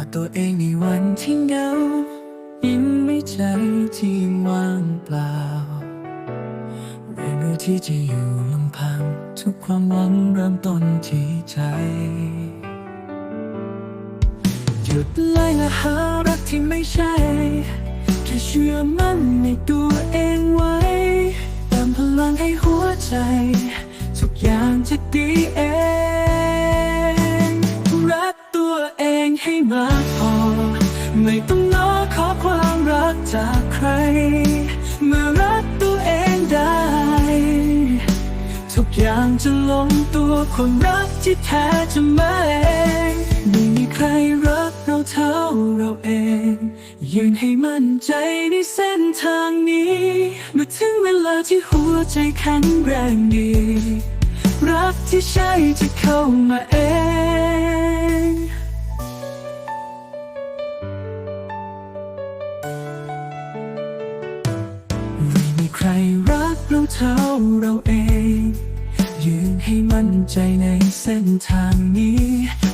อตัวเองในวันที่เหงา ยิ้มไม่ใจที่ว่างเปล่าเรียนรู้ที่จะอยู่ลำพัง ทุกความหวังเริ่มต้นที่ใจ หยุดไล่และหารักที่ไม่ใช่แค่เชื่อมั่นในตัวเองไว้เติมพลังให้หัวใจ ทุกอย่างจะดีเอง มากพอ ไม่ต้องรอขอความรักจากใคร เมื่อรักตัวเองได้ ทุกอย่างจะลงตัวคนรักที่แท้จะมาเองไม่มีใครรักเราเท่าเราเอง ยืนให้มั่นใจในเส้นทางนี้เมื่อถึงเวลาที่หัวใจแข็งแรงดี รักที่ใช่จะเข้ามาเอง มีใครรักเราเท่าเราเอง ยืนให้มั่นใจในเส้นทางนี้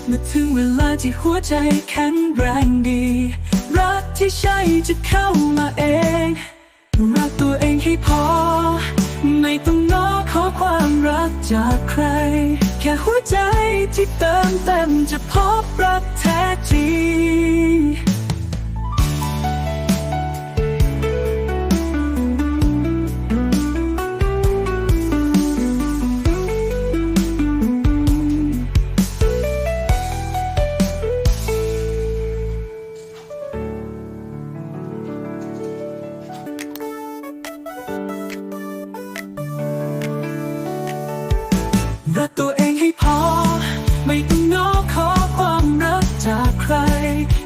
เมื่อถึงเวลาที่หัวใจแข็งแรงดี รักที่ใช่จะเข้ามาเอง รักตัวเองให้พอ ไม่ต้องง้อขอความรักจากใคร แค่หัวใจที่เติมเต็มจะพบรักแท้จริง องให้พอไม่ต้องง้อขอความรักจากใคร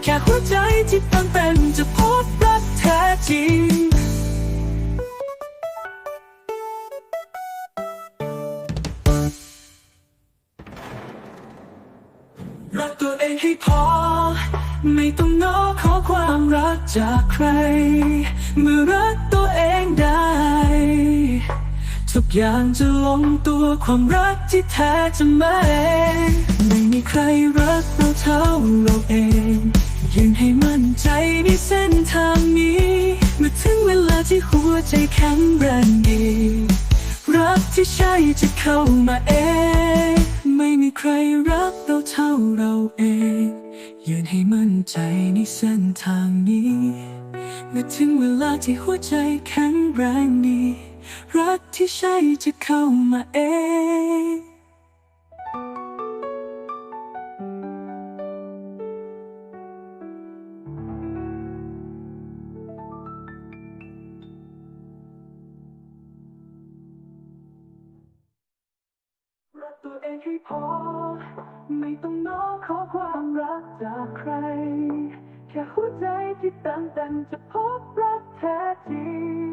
แค่หัวใจที่เต็มเต็มจะพบรักแท้จริง รักตัวเองให้พอ ไม่ต้องง้อขอความรักจากใคร เมื่อรักตัวเองได้ ทุกอย่างจะลงตัวความรักที่แท้จะมาเองไม่มีใครรักเราเท่าเราเองยืนให้มั่นใจในเส้นทางนี้เมื่อถึงเวลาที่หัวใจแข็งแรงดีรักที่ใช่จะเข้ามาเอง ไม่มีใครรักเราเท่าเราเอง ยืนให้มั่นใจในเส้นทางนี้เมื่อถึงเวลาที่หัวใจแข็งแรงดี รักที่ใช่จะเข้ามาเองรักตัวเองให้พอ ไม่ต้องน้อขอความรักจากใคร แค่หัวใจที่เต็มเต็มจะพบรักแท้จริง